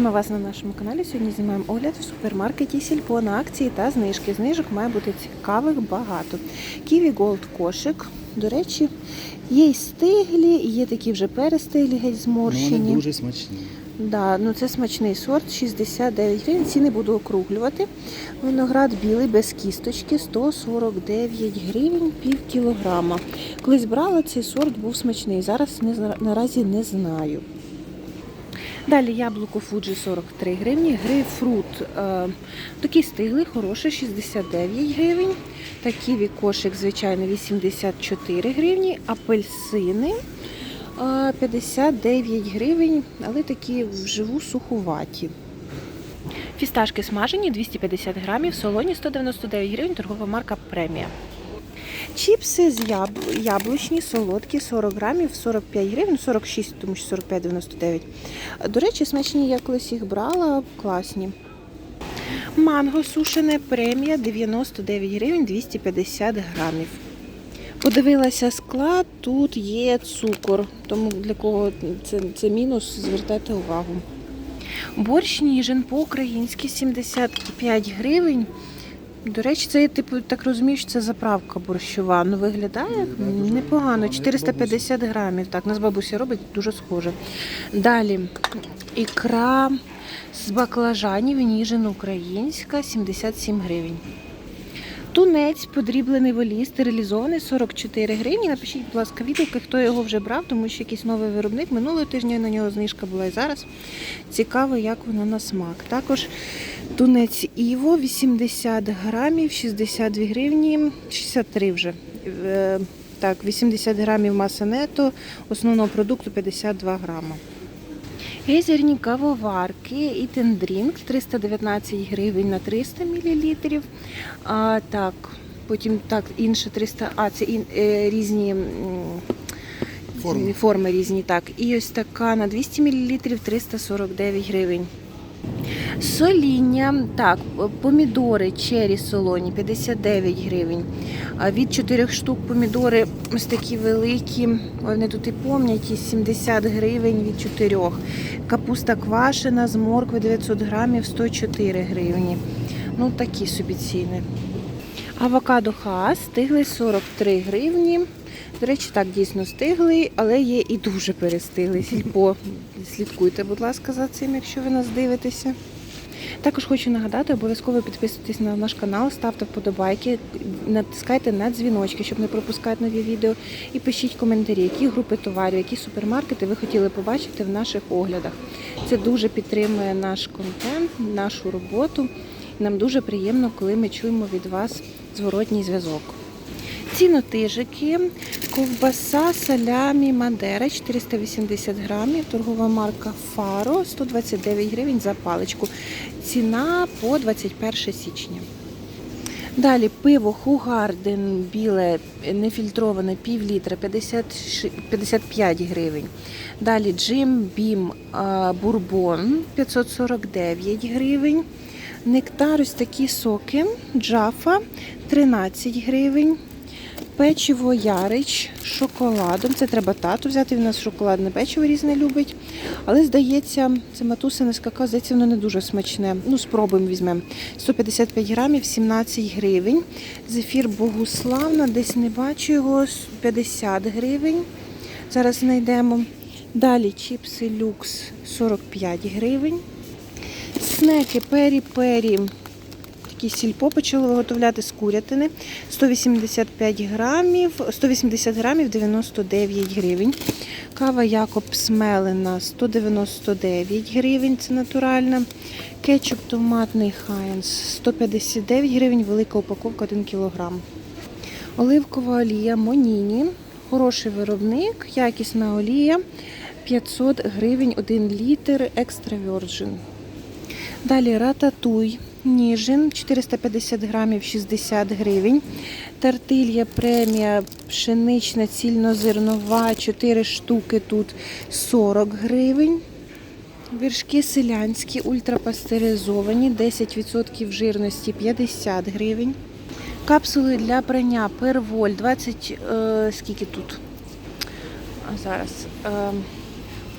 Ми вас на нашому каналі сьогодні знімаємо огляд в супермаркеті Сільпо на акції та знижки. Знижок має бути цікавих багато. Ківі Голд кошик. До речі, є й стиглі, є такі вже перестиглі, геть Ну, зморщені. вони дуже смачні. Да, ну це смачний сорт, 69 гривень. Ціни буду округлювати. Виноград білий без кісточки 149 гривень пів кілограма. Колись брала цей сорт, був смачний. Зараз не, наразі не знаю. Далі яблуко Фуджі 43 гривні, грейпфрут е, такий стиглий, хороший, 69 гривень. Та ківі кошик, звичайно, 84 гривні, апельсини е, 59 гривень, але такі вживу сухуваті. Фісташки смажені 250 грамів, солоні 199 гривень, торгова марка премія. Чіпси з яб... яблучні, солодкі, 40 грамів, 45 гривень, 46, тому що 45,99. До речі, смачні, я колись їх брала, класні. Манго сушене премія 99 гривень 250 грамів. Подивилася склад, тут є цукор, тому для кого це, це мінус, звертайте увагу. Борщ ніжин по-українськи 75 гривень. До речі, це я типу так розумію, що це заправка борщова. Ну виглядає Да, непогано. гарно. 450 грамів. Так, нас бабуся робить дуже схоже. Далі ікра з баклажанів ніжин українська 77 гривень. Тунець подріблений в олії, стерилізований 44 гривні. Напишіть, будь ласка, відгуки, хто його вже брав, тому що якийсь новий виробник. Минулого тижня на нього знижка була і зараз. Цікаво, як воно на смак. Також тунець Іво 80 грамів, 62 гривні, 63 вже. Е, Так, 80 грамів маса нето, основного продукту 52 грама. Гейзерні кавоварки і тендрінк 319 гривень на 300 мл. А, так, потім так, інше 300, а це ін, е, різні Форми. форми різні, так. І ось така на 200 мл 349 гривень. Соління, так, помідори чері солоні 59 гривень. Від 4 штук помідори ось такі великі, вони тут і помнять, і 70 гривень від 4. Капуста квашена з моркви 900 грамів 104 гривні. Ну такі собі ціни. Авокадо хаас стиглий 43 гривні. До речі, так дійсно стиглий, але є і дуже перестиглий. Сільпо. Слідкуйте, будь ласка, за цим, якщо ви нас дивитеся. Також хочу нагадати, обов'язково підписуйтесь на наш канал, ставте вподобайки, натискайте на дзвіночки, щоб не пропускати нові відео. І пишіть коментарі, які групи товарів, які супермаркети ви хотіли побачити в наших оглядах. Це дуже підтримує наш контент, нашу роботу. Нам дуже приємно, коли ми чуємо від вас зворотній зв'язок. Цінотижики, ковбаса, салямі, мадера 480 грамів, торгова марка Фаро 129 гривень за паличку. Ціна по 21 січня. Далі пиво Хугарден біле нефільтроване пів літра 50, 55 гривень. Далі Джим Бім Бурбон 549 гривень. Нектар ось такі соки. Джафа 13 гривень. Печиво Ярич з шоколадом. Це треба тату взяти. Він у нас шоколадне печиво різне любить. Але здається, це матусине з какао, здається, воно не дуже смачне. Ну, спробуємо візьмемо. 155 грамів, 17 гривень. Зефір Богуславна, десь не бачу його, 50 гривень. Зараз знайдемо. Далі чіпси люкс 45 гривень. Снеки пері-пері. Такі сільпо почали виготовляти з курятини. 185 грамів, 180 грамів 99 гривень. Кава Якоб Смелена 199 гривень, це натуральна. Кетчуп томатний Хайнс 159 гривень, велика упаковка 1 кілограм. Оливкова олія Моніні. Хороший виробник, якісна олія 500 гривень 1 літр екстра virgin. Далі рататуй ніжин 450 грамів 60 гривень. Тартилья премія пшенична цільнозернова 4 штуки тут 40 гривень. Вершки селянські ультрапастеризовані 10% жирності 50 гривень. Капсули для прання перволь 20, е, скільки тут? А зараз. Е,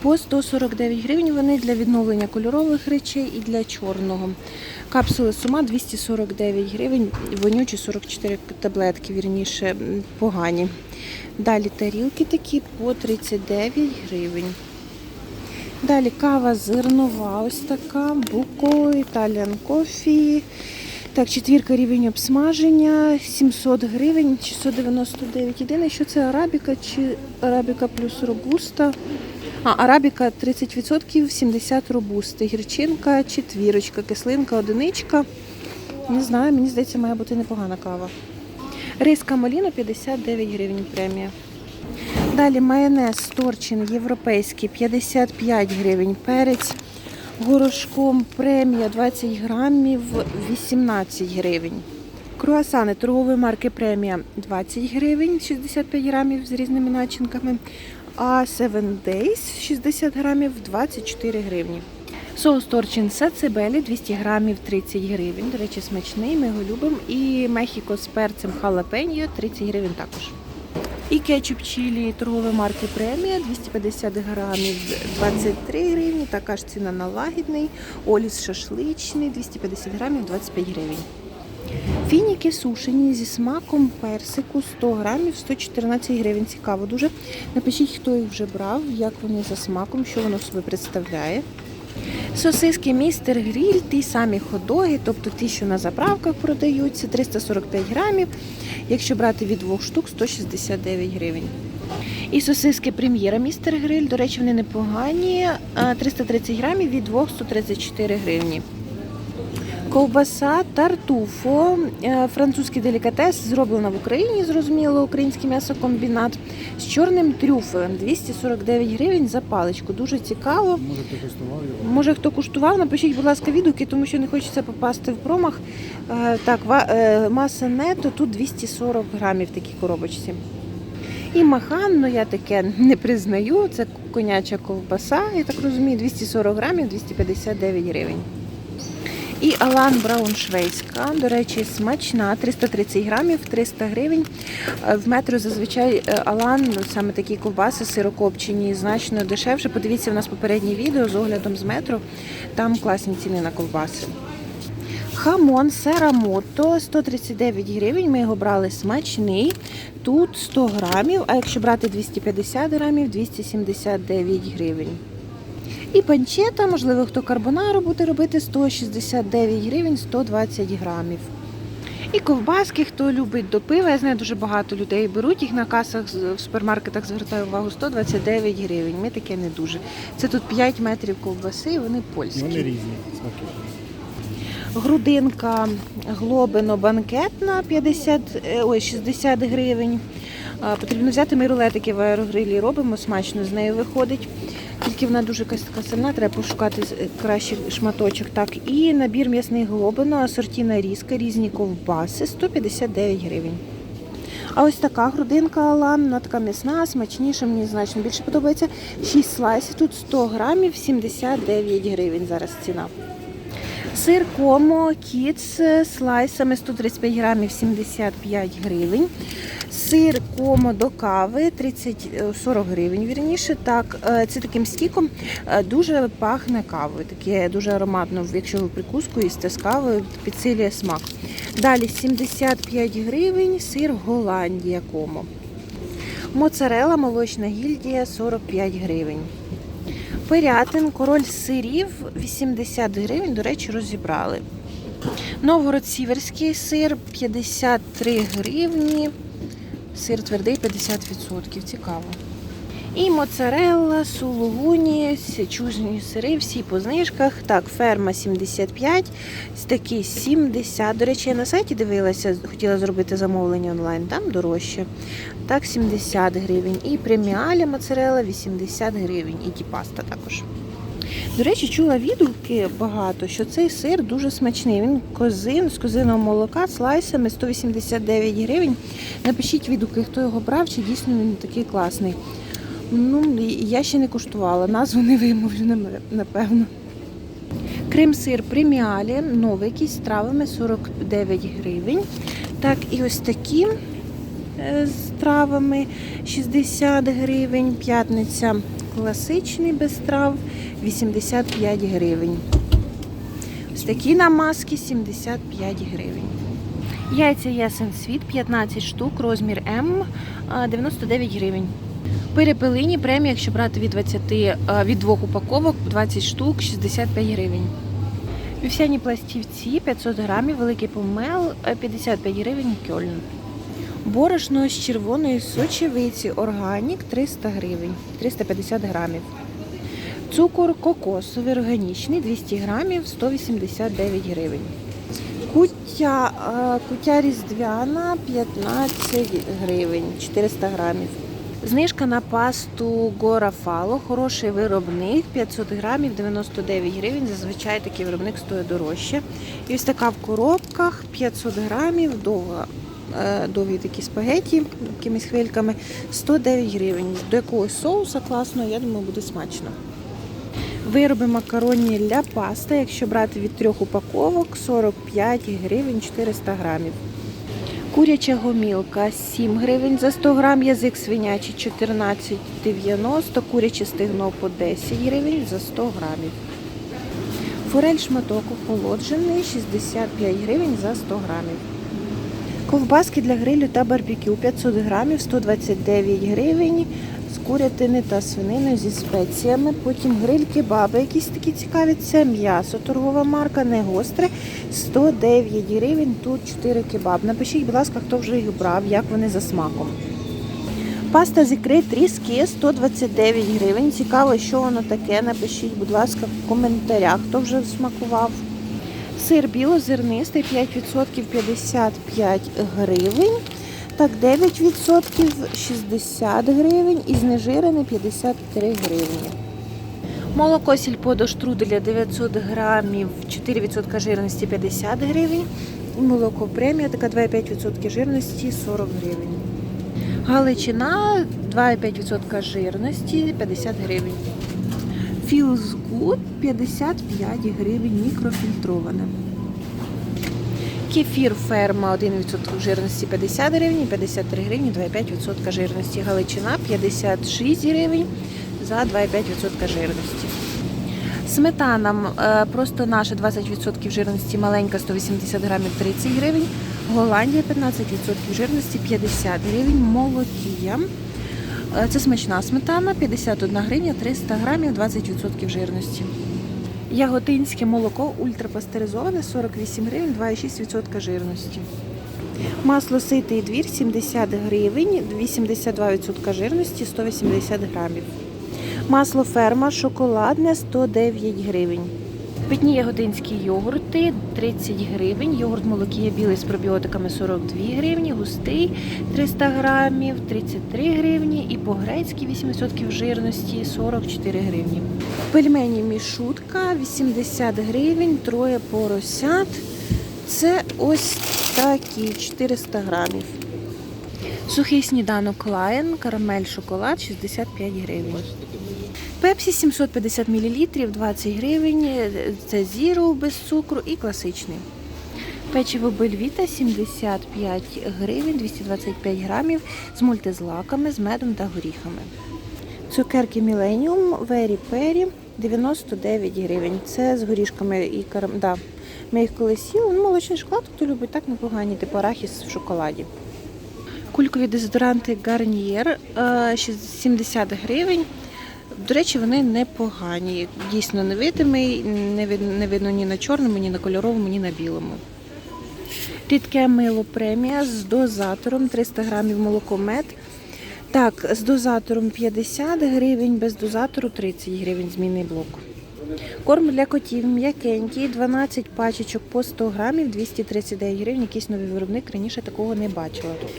По 149 гривень вони для відновлення кольорових речей і для чорного. Капсули сума 249 гривень, вонючі 44 таблетки, вірніше, погані. Далі тарілки такі по 39 гривень. Далі кава зернова, ось така, буко, італіан кофі. Так, четвірка рівень обсмаження, 700 гривень, 699. Єдине, що це арабіка чи арабіка плюс робуста. А, арабіка 30%, 70 робусти. Гірчинка, четвірочка, кислинка, одиничка. Не знаю, мені здається, має бути непогана кава. Риска Моліно 59 гривень премія. Далі майонез Торчин європейський 55 гривень. Перець горошком премія 20 грамів 18 гривень. Круасани торгової марки премія 20 гривень 65 грамів з різними начинками. А 7 Days 60 грамів 24 гривні. Соус Торчин сацебелі 200 грамів 30 гривень. До речі, смачний, ми його любимо. І Мехіко з перцем халапеньо 30 гривень також. І кетчуп чилі торгової марки премія 250 грамів 23 гривні. Така ж ціна на лагідний. Оліс шашличний 250 грамів 25 гривень. Фініки сушені зі смаком персику 100 грамів 114 гривень. Цікаво дуже. Напишіть, хто їх вже брав, як вони за смаком, що воно собі представляє. Сосиски містер гріль, ті самі ходоги, тобто ті, що на заправках продаються, 345 грамів. Якщо брати від двох штук, 169 гривень. І сосиски прем'єра містер гриль, до речі, вони непогані. 330 грамів від 2 134 гривні. Ковбаса тартуфо, е, французький делікатес, зроблена в Україні, зрозуміло, український м'ясокомбінат з чорним трюфелем 249 гривень за паличку. Дуже цікаво. Може, ти коштував його? Може, хто куштував, напишіть, будь ласка, відгуки, тому що не хочеться попасти в промах. Е, Так, е, маса нето тут 240 грамів в такій коробочці. І махан, ну я таке не признаю, це коняча ковбаса, я так розумію, 240 грамів, 259 гривень. І Алан Браун швейська, до речі, смачна, 330 грамів, 300 гривень. Е, В метро зазвичай е, Алан, ну, саме такі ковбаси сирокопчені, значно дешевше. Подивіться, у нас попереднє відео з оглядом з метро. Там класні ціни на ковбаси. Хамон Серамото 139 гривень. Ми його брали смачний. Тут 100 грамів, а якщо брати 250 грамів, 279 гривень. І панчета, можливо, хто карбонару буде робити 169 гривень 120 грамів. І ковбаски, хто любить до пива, я знаю, дуже багато людей беруть їх на касах в супермаркетах, звертаю увагу, 129 гривень. Ми таке не дуже. Це тут 5 метрів ковбаси, вони польські. Вони різні смаки. Грудинка глобино банкетна 50, е, ой, 60 гривень. Потрібно взяти ми рулетики в аерогрилі робимо, смачно з нею виходить. Тільки вона дуже якась така сильна, треба пошукати е, кращий шматочок. Так, і набір м'ясних глобино, асортіна різка, різні ковбаси 159 гривень. А ось така грудинка Алан, вона така м'ясна, смачніша, мені значно більше подобається. 6 слайсів, тут 100 грамів, 79 гривень зараз ціна. Сир комо кіц з слайсами 135 грамів 75 гривень. Сир комо до кави 30, е, 40 гривень. Вірніше, так, е, це таким стіком е, дуже пахне кавою. Таке дуже ароматно, якщо ви прикуску їсте з кавою, підсилює смак. Далі 75 гривень, сир Голландія комо. Моцарела молочна гільдія 45 гривень. Пирятин, король сирів 80 гривень, до речі, розібрали. Новгород Сіверський сир 53 гривні. Сир твердий 50%. Цікаво. І моцарелла, сулугуні, чужні сири, всі по знижках. Так, ферма 75, такий 70. До речі, я на сайті дивилася, хотіла зробити замовлення онлайн, там дорожче. Так, 70 гривень. І преміаля моцарелла 80 гривень. І тіпаста також. До речі, чула відгуки багато, що цей сир дуже смачний. Він козин з козиного молока слайсами 189 гривень. Напишіть відгуки, хто його брав, чи дійсно він такий класний. Ну, я ще не куштувала, назву не вимовлю, напевно. Крем-сир преміалі, новий з травами 49 гривень. Так, і ось такі е, з травами 60 гривень. П'ятниця класичний без трав 85 гривень. Ось такі намазки 75 гривень. Яйця Ясен Світ 15 штук, розмір М 99 гривень. Перепелині премія, якщо брати від 20, від двох упаковок, 20 штук 65 гривень. Вівсяні пластівці 500 грамів, великий помел е, 55 гривень Кьольн. Борошно з червоної сочевиці органік 300 гривень, 350 грамів. Цукор кокосовий органічний 200 грамів 189 гривень. Куття, е, куття різдвяна 15 гривень 400 грамів. Знижка на пасту Гора Фало, хороший виробник, 500 грамів 99 гривень. Зазвичай такий виробник стоїть дорожче. І ось така в коробках 500 грамів, довга, е, довгі такі спагеті якимись хвильками 109 гривень. До якогось соуса класного, я думаю, буде смачно. Вироби макаронні для пасти, якщо брати від трьох упаковок, 45 гривень 400 грамів. Куряча гомілка 7 гривень за 100 грам, язик свинячий 14,90, куряче стегно по 10 гривень за 100 грамів. Форель шматок охолоджений 65 гривень за 100 грамів. Ковбаски для грилю та барбекю 500 грамів 129 гривень з курятини та свининою зі спеціями. Потім гриль кебаби, якісь такі цікаві. Це м'ясо, торгова марка, не гостре. 109 гривень, тут 4 кебаб. Напишіть, будь ласка, хто вже їх брав, як вони за смаком. Паста з ікри тріски 129 гривень. Цікаво, що воно таке. Напишіть, будь ласка, в коментарях, хто вже смакував. Сир білозернистий 5% 55 гривень. Так, 9% 60 гривень і знежирений 53 гривні. Молоко сільпо до штруделя 900 грамів, 4% жирності 50 гривень. Молоко премія, така 2,5% жирності 40 гривень. Галичина 2,5% жирності 50 гривень. Feels Good 55 гривень мікрофільтроване. Кефір ферма 1% жирності 50 гривень, 53 гривні 2,5% жирності. Галичина 56 гривень за 2,5% жирності. Сметана е, просто наша 20% жирності маленька 180 грамів 30 гривень. Голландія 15% жирності 50 гривень. Молокія. Е, Це смачна сметана 51 гривня 300 грамів 20% жирності. Яготинське молоко ультрапастеризоване 48 гривень 2,6% жирності. Масло ситий двір 70 гривень, 82% жирності 180 грамів. Масло ферма шоколадне 109 гривень. Питні ягодинські йогурти 30 гривень. Йогурт молокія білий з пробіотиками 42 гривні, густий 300 грамів 33 гривні і по-грецьки 8% жирності 44 гривні. Пельмені мішутка 80 гривень, троє поросят. Це ось такі 400 грамів. Сухий сніданок Lion, карамель шоколад 65 гривень. Пепсі 750 мл, 20 гривень. Це зіро без цукру і класичний. Печиво Бельвіта 75 гривень, 225 грамів з мультизлаками, з медом та горіхами. Цукерки Millennium Very Perry 99 гривень. Це з горішками і карам... Да. Ми їх колись їли. Ну, молочний шоколад, хто любить так непогані, типу арахіс в шоколаді. Кулькові дезодоранти е, 70 гривень. До речі, вони непогані. Дійсно невидимий, не видно, ні на чорному, ні на кольоровому, ні на білому. Рідке мило премія з дозатором 300 грамів молоко мед. Так, з дозатором 50 гривень, без дозатору 30 гривень змінний блок. Корм для котів м'якенький, 12 пачечок по 100 грамів, 239 гривень. Якийсь новий виробник раніше такого не бачила тут.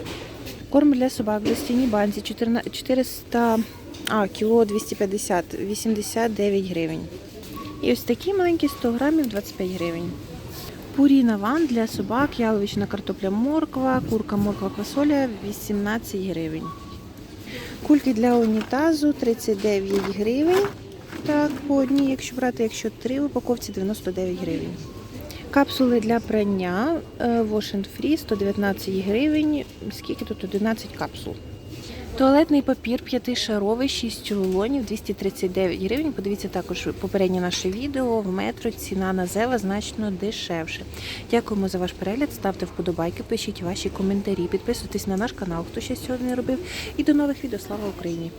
Корм для собак в достійній банці 14 400, а, кіло 250, 89 гривень. І ось такі маленькі 100 грамів 25 гривень. Пуріна ван для собак, яловична картопля морква, курка морква квасоля 18 гривень. Кульки для унітазу 39 гривень. Так, по одній, якщо брати, якщо три в упаковці 99 гривень. Капсули для прання е, Wash Free 119 гривень. Скільки тут 11 капсул. Туалетний папір п'ятишаровий, 6 рулонів, 239 гривень. Подивіться також попереднє наше відео в метро. Ціна на зева значно дешевше. Дякуємо за ваш перегляд. Ставте вподобайки, пишіть ваші коментарі, підписуйтесь на наш канал, хто ще сьогодні не робив. І до нових відео. Слава Україні!